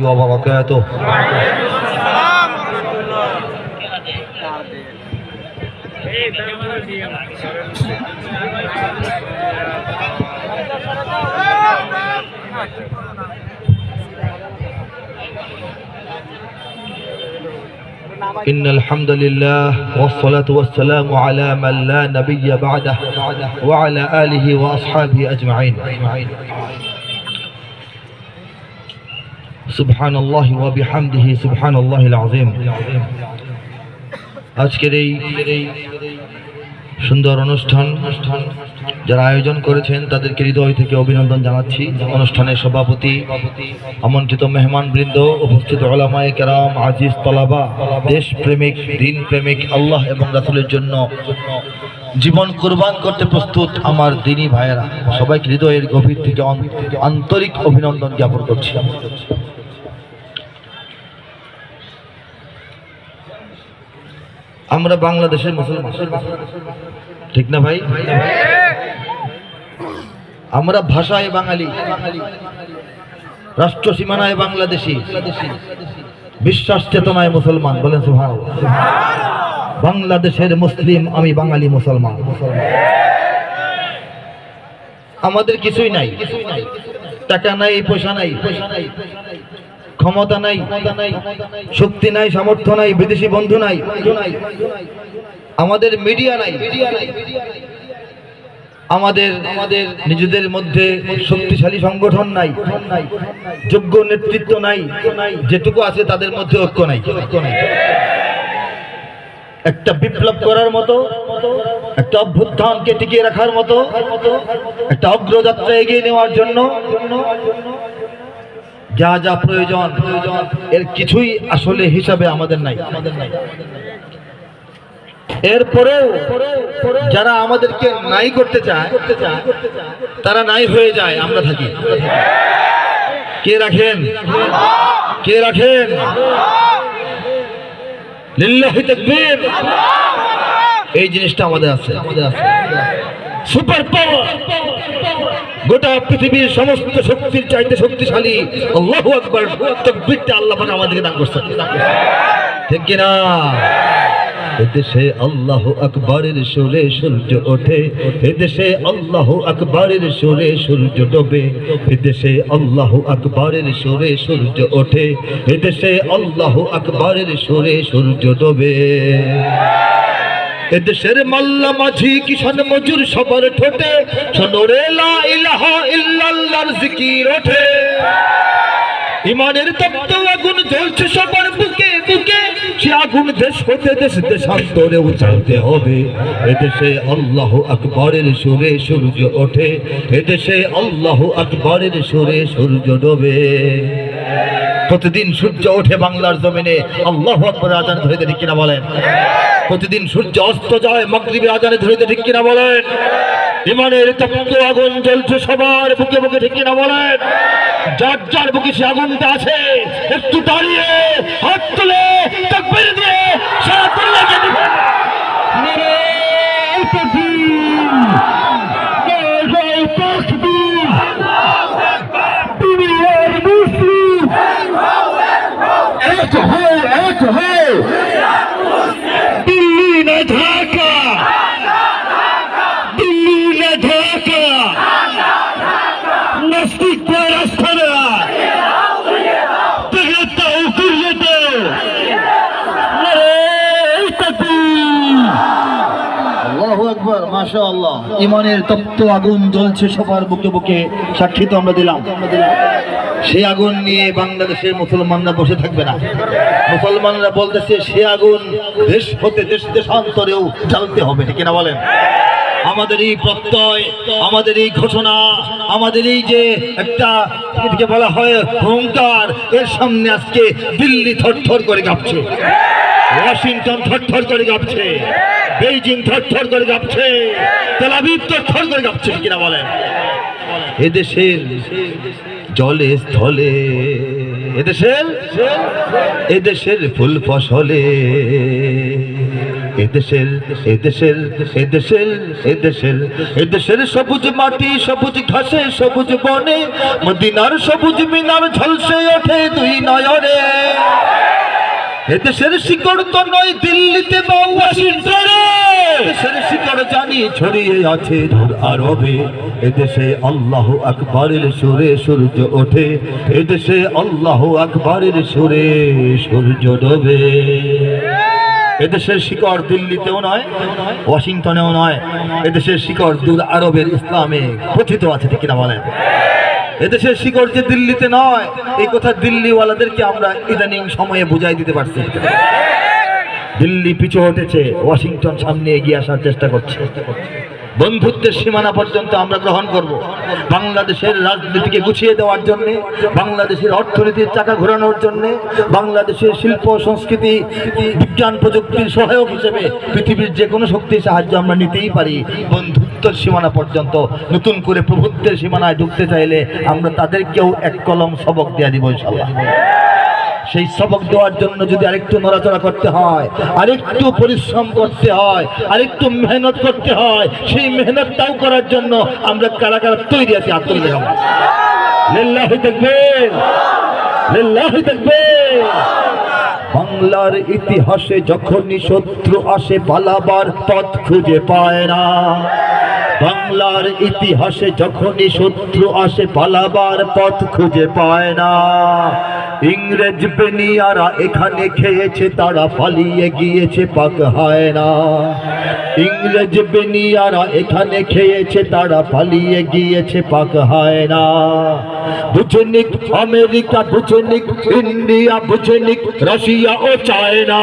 وبركاته. إن الحمد لله والصلاة والسلام على من لا نبي بعده وعلى آله وأصحابه أجمعين. সুবহান আল্লাহ ওয়াবিহামদিহি সুবহান আল্লাহ আজকের এই সুন্দর অনুষ্ঠান যারা আয়োজন করেছেন, তাদেরকে হৃদয় থেকে অভিনন্দন জানাচ্ছি। অনুষ্ঠানের সভাপতি, আমন্ত্রিত মেহমান বৃন্দ উপস্থিত ওলামায় কেরাম, আজিজ তলাবা দেশ প্রেমিক দিন প্রেমিক আল্লাহ এবং রাসুলের জন্য জীবন কুরবান করতে প্রস্তুত আমার দিনী ভাইয়েরা। সবাইকে হৃদয়ের গভীর থেকে আন্তরিক অভিনন্দন জ্ঞাপন করছি। আমরা বাংলাদেশের মুসলমান। ঠিক না ভাই? আমরা ভাষায় বাঙালি। রাষ্ট্র সীমানায় বাংলাদেশি। বিশ্বাস চেতনায় মুসলমান। বলেন সুভান বাংলাদেশের মুসলিম, আমি বাঙালি মুসলমান। আমাদের কিছুই নাই। টাকা নাই, পয়সা নাই। ক্ষমতা নাই, শক্তি নাই, সামর্থ্য নাই, বিদেশি বন্ধু নাই, আমাদের মিডিয়া নাই। আমাদের আমাদের নিজেদের মধ্যে শক্তিশালী সংগঠন নাই, যোগ্য নেতৃত্ব নাই, যেটুকু আছে তাদের মধ্যে ঐক্য নাই। একটা বিপ্লব করার মতো, একটা অভ্যুত্থানকে টিকিয়ে রাখার মতো, একটা অগ্রযাত্রা এগিয়ে নেওয়ার জন্য যা যা প্রয়োজন, এর কিছুই আসলে হিসাবে আমাদের নাই। আমাদের নাই এরপরেও যারা আমাদেরকে নাই করতে চায়, তারা নাই হয়ে যায়, আমরা থাকি। কে রাখেন? কে রাখেন? এই জিনিসটা আমাদের আছে আমাদের আছে। Super power. গোটা পৃথিবীর সমস্ত শক্তির চাইতে শক্তিশালী। আল্লাহু আকবার, তাকবীরটা আল্লাহ পাক আমাদেরকে দান করছেন। ঠিক কিনা? এদেশে আল্লাহ আকবরের সুরে সূর্য ওঠে, এদেশে আল্লাহ আকবরের সুরে সূর্য ডোবে, এদেশে আল্লাহ আকবরের সুরে সূর্য ওঠে, এদেশে আল্লাহ আকবরের সুরে সূর্য ডোবে। এদেশের মাল্লা মাঝি কিষান মজুর সবার ঠোঁটে ইল্লাল্লাহর জিকির ওঠে। ইমানের তপ্ত আগুন জ্বলছে সবার বুকে বুকে, সে আগুন দেশ হতে দেশ দেশান্তরে উচালতে হবে। এদেশে আল্লাহ আকবরের সুরে সূর্য ওঠে এদেশে আল্লাহ আকবরের সুরে সূর্য ডোবে। প্রতিদিন সূর্য ওঠে বাংলার জমিনে, আল্লাহ আকবর আজান ধরে ঠিক কিনা বলেন। প্রতিদিন সূর্য অস্ত যায় মগরীবে আজানে ধরে ঠিক কিনা বলেন? ইমানের তপ্ত আগুন জ্বলছে সবার বুকে বুকে, ঠিক কিনা বলেন? যার যার বুকে সে আগুনটা আছে, একটু দাঁড়িয়ে হাত তুলে দিয়ে সারা নারায়ে তাকবীর নারায়ে তাকবীর দুনিয়ার মুসলিম এক হো এক হো দিল্লি না ঢাকা দিল্লি না ঢাকা নাস্তিক রাস্তারা দেখতে উকিল আল্লাহু আকবার মাশাআল্লাহ ইমানের তপ্ত আগুন জ্বলছে সবার বুকে বুকে, সাক্ষী তো আমরা দিলাম। সেই আগুন নিয়ে বাংলাদেশের মুসলমানরা বসে থাকবে না। মুসলমানরা বলতেছে, সে আগুন দেশ হতে দেশ দেশান্তরেও জ্বালতে হবে, ঠিক না বলেন? আমাদের এই প্রত্যয়, আমাদের এই ঘোষণা, আমাদের এই যে একটা বলা হয় হুঙ্কার, এর সামনে আজকে দিল্লি থরথর করে কাঁপছে। ওয়াশিংটন থরথর করে কাঁপছে। বেইজিং থরথর করে কাঁপছে। তেলাবিব থরথর করে কাঁপছে কিনা বলেন? এদেশের জলে স্থলে, এদেশের এদেশের ফুল ফসলে, এদেশের এদেশের এদেশের এদেশের এদেশের সবুজ মাটি, সবুজ ঘাসে, সবুজ বনে, মদিনার সবুজ মিনার ঝলসে ওঠে দুই নয়নে। এদেশের শিকড় তো নয়, দিল্লিতে বা ওয়াশিংটনে এদেশের শিকড় জানি ছড়িয়ে আছে দূর আরবে। এদেশে আল্লাহ আকবরের সুরে সূর্য ওঠে। এদেশে আল্লাহ আকবরের সুরে সূর্য ডোবে। এদেশের শিকড় দিল্লিতেও নয়, ওয়াশিংটনেও নয়। এদেশের শিকড় দূর আরবের ইসলামে কথিত আছে ঠিক কিনা বলেন? এদেশের শিকড় যে দিল্লিতে নয়, এই কথা দিল্লিওয়ালাদেরকে আমরা ইদানিং সময়ে বুঝাই দিতে পারছি। দিল্লি পিছু হটেছে, ওয়াশিংটন সামনে এগিয়ে আসার চেষ্টা করছে। বন্ধুত্বের সীমানা পর্যন্ত আমরা গ্রহণ করব। বাংলাদেশের রাজনীতিকে গুছিয়ে দেওয়ার জন্য, বাংলাদেশের অর্থনীতির চাকা ঘোরানোর জন্য, বাংলাদেশের শিল্প, সংস্কৃতি, বিজ্ঞান, প্রযুক্তির সহায়ক হিসেবে পৃথিবীর যে কোনো শক্তির সাহায্য আমরা নিতেই পারি। বন্ধুত্বের সীমানা পর্যন্ত, নতুন করে প্রভুত্বের সীমানায় ঢুকতে চাইলে আমরা তাদেরকেও এক কলম সবক দেওয়া দিব ইনশাল্লাহ সেই সবক দেওয়ার জন্য যদি আরেকটু নড়াচড়া করতে হয়, আরেকটু পরিশ্রম করতে হয়, আরেকটু মেহনত করতে হয়, সেই মেহনতটাও করার জন্য আমরা কারা কারা তৈরি আছি আত্মীয় লিল্লাহি লিল্লাহি তাকবীর। বাংলার ইতিহাসে যখনই শত্রু আসে, পালাবার পথ খুঁজে পায় না। বাংলার ইতিহাসে যখনই শত্রু আসে, পালাবার পথ খুঁজে পায় না। ইংরেজ বেনিয়ারা এখানে খেয়েছে, তারা পালিয়ে গিয়েছে, পাক হয় না। ইংরেজ বেনিয়ারা এখানে খেয়েছে, তারা পালিয়ে গিয়েছে, পাক হয় না। বুঝেনিক আমেরিকা, বুঝেনিক ইন্ডিয়া, বুঝেনিক রাশিয়া ও চায়না।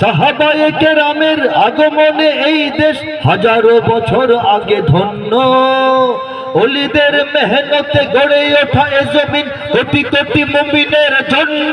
সাহাবায়ে কেরামের আগমনে এই দেশ হাজারো বছর আগে ধন্য। অলিদের মেহনতে গড়ে ওঠা এ জমিন কোটি কোটি মুমিনের জন্য।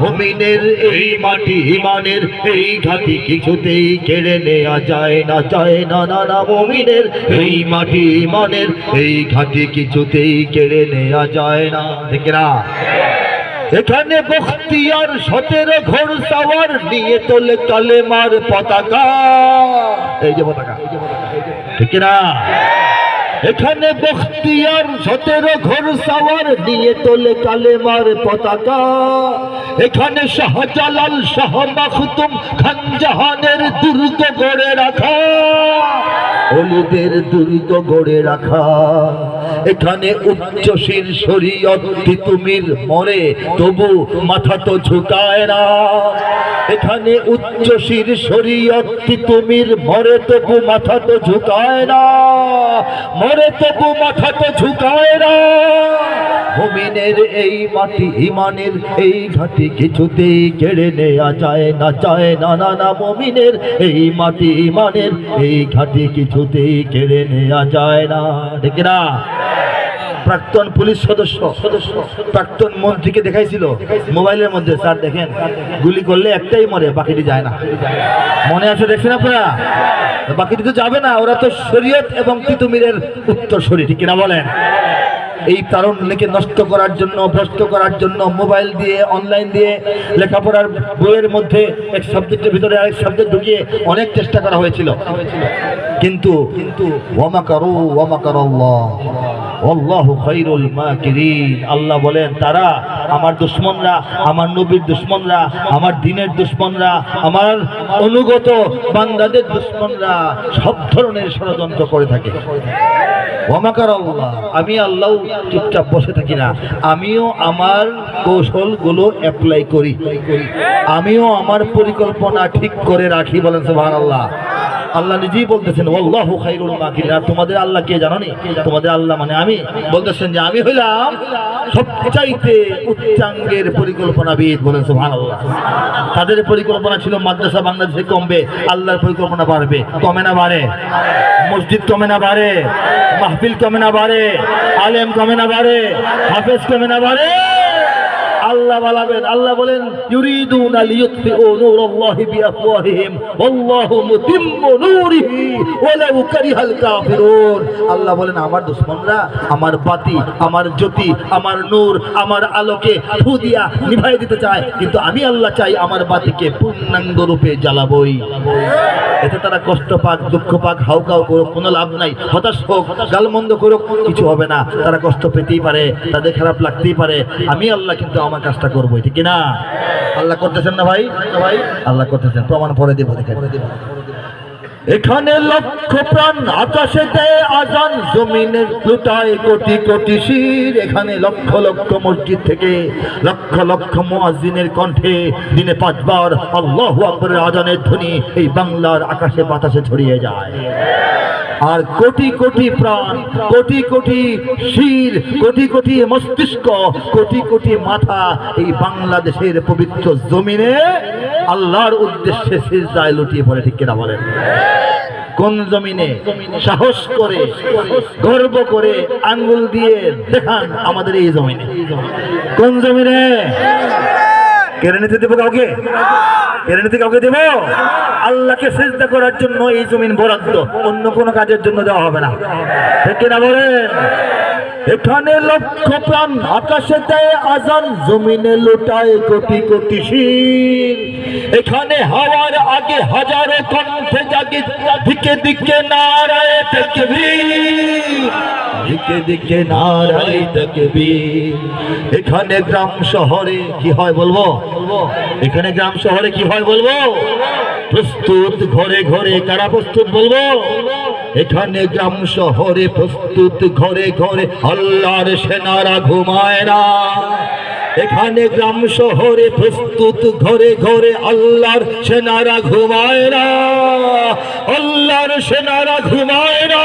মুমিনের এই মাটি ইমানের, এই ঘাটি কিছুতেই কেড়ে নেওয়া যায় না যায় না না না মুমিনের এই মাটি ইমানের, এই ঘাটি কিছুতেই কেড়ে নেওয়া যায় না। দেখে না এখানে বখতিয়ার সতেরো ঘোর সাওয়ার নিয়ে তোলে কালেমার পতাকা। এই যে পতাকা। ঠিক না এখানে বখতিয়ার সতেরো ঘোর সাওয়ার নিয়ে তোলে কালেমার পতাকা। এখানে শাহজালাল, শাহ মাখতুম খান জাহানের দুর্গ গড়ে রাখা। অলিদের দুর্গ গড়ে রাখা। এখানে উচ্চশীল শরীয়ত তিতুমির মরে তবু মাথা তো ঝুঁকায় না। এখানে উচ্চশীল শরীয়ত তিতুমির মরে তবু মাথা তো ঝুঁকায় না। মরে তবু মাথা তো ঝুঁকায় না। হোমিনের এই মাটি, ইমানের এই ঘাটি কিছুতেই কেড়ে নেয়া যায় না চায় না না না, মুমিনের এই মাটি, ইমানের এই ঘাটি কিছুতেই কেড়ে নেয়া যায় না। ঠিক না প্রাক্তন পুলিশ সদস্য সদস্য প্রাক্তন মন্ত্রীকে দেখাইছিল। মোবাইলের মধ্যে স্যার দেখেন গুলি করলে একটাই মরে বাকিটি যায় না। মনে আছে দেখছেন আপনারা? বাকিটি তো যাবে না ওরা তো শরীয়ত এবং তিতুমিরের উত্তর শরী ঠিক কিনা বলেন? এই তারুণ্যকে নষ্ট করার জন্য ভ্রষ্ট করার জন্য মোবাইল দিয়ে অনলাইন দিয়ে লেখাপড়ার বইয়ের মধ্যে এক সাবজেক্টের ভিতরে আরেক সাবজেক্ট ঢুকিয়ে অনেক চেষ্টা করা হয়েছিল। কিন্তু কিন্তু আল্লাহু বলেন, তারা আমার দুশ্মনরা, আমার নবীর দুশ্মনরা, আমার দিনের দুশ্মনরা, আমার অনুগত বান্দাদের দুশ্মনরা সব ধরনের ষড়যন্ত্র করে থাকে। আল্লাহ আমি আল্লাহ চুপচাপ বসে থাকি না। আমিও আমার কৌশলগুলো অ্যাপ্লাই করি। আমিও আমার পরিকল্পনা ঠিক করে রাখি বলেন সুবহানাল্লাহ। আল্লাহ নিজেই বলতেছেন আল্লাহু খাইরুল মাকিরিন আর তোমাদের আল্লাহ কে জানো নি তোমাদের আল্লাহ মানে আমি। বলতেছেন যে আমি হইলাম সবচাইতে উচ্চাঙ্গের পরিকল্পনাবিদ বলেন, সুবহানাল্লাহ। তাদের পরিকল্পনা ছিল মাদ্রাসা বাংলাদেশে কমবে, আল্লাহর পরিকল্পনা বাড়বে। কমে না বাড়ে। মসজিদ কমে না বাড়ে। মাহফিল কমে না বাড়ে। আলেম কমে না বাড়ে। হাফেজ কমে না বাড়ে। আল্লাহ বলাবেন আল্লাহ বলেন, ইউরিদুনা লিইউতফিউ নূরাল্লাহি বিআফওয়াহিহিম, ওয়াল্লাহু মুতিম্মু নূরিহি, ওয়ালাউ কারিহাল কাফিরুন। আল্লাহ বলেন, আমার দুশমনরা, আমার বাতি, আমার জ্যোতি, আমার নূর, আমার আলোকে ফু দিয়া নিভাই দিতে চায়, কিন্তু আমি আল্লাহ চাই আমার বাতিকে পূর্ণাঙ্গ রূপে জ্বালাবই। এতে তারা কষ্ট পাক, দুঃখ পাক, হাউকাউ করুক, কোনো লাভ নাই, হতাশ হোক, গালমন্দ করুক, কিছু হবে না। তারা কষ্ট পেতেই পারে, তাদের খারাপ লাগতেই পারে। আমি আল্লাহ কিন্তু আমার কাজটা করব ঠিক না আল্লাহ করতেছেন না ভাই? আল্লাহ করতেছেন, প্রমাণ পরে দেবো এখানে লক্ষ প্রাণ আকাশে আজান, জমিনে লুটায় কোটি কোটি শির। এখানে লক্ষ লক্ষ মসজিদ থেকে লক্ষ লক্ষ মুয়াজ্জিনের কণ্ঠে দিনে পাঁচবার আল্লাহ আকবরের আজানের ধ্বনি এই বাংলার আকাশে বাতাসে ছড়িয়ে যায়। আর কোটি কোটি প্রাণ, কোটি কোটি শির, কোটি কোটি মস্তিষ্ক, কোটি কোটি মাথা এই বাংলাদেশের পবিত্র জমিনে আল্লাহর উদ্দেশ্যে সিজদায় লুটিয়ে পড়ে, ঠিক কিনা বলেন? কোন জমিনে সাহস করে, গর্ব করে আঙ্গুল দিয়ে দেখান আমাদের এই জমিনে? কোন জমিনে? কেড়ে নিতে দেবো কাউকে? কেড়ে নিতে কাউকে দেবো? আল্লাহকে সেজদা করার জন্য এই জমিন বরাদ্দ। অন্য কোনো কাজের জন্য দেওয়া হবে না। ঠিক কিনা বলেন? এখানে লক্ষ প্রাণ আকাশে দেয় আজান, জমিনে লোটায় কোটি কোটি শির। এখানে হাওয়ার আগে হাজারো কণ্ঠে জাগে দিকে দিকে নারায় তাকবীর দিকে দিকে নারাই তাকবীর। এখানে গ্রাম শহরে কি হয় বলব? এখানে গ্রাম শহরে কি হয় বলব? প্রস্তুত ঘরে ঘরে কারা প্রস্তুত বলব? এখানে গ্রাম শহরে প্রস্তুত ঘরে ঘরে আল্লাহর সেনারা ঘুমায় না। এখানে গ্রাম শহরে প্রস্তুত ঘরে ঘরে আল্লাহর সেনারা ঘুমায় না। আল্লাহর সেনারা ঘুমায় না।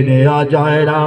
নেওয়া যায় না।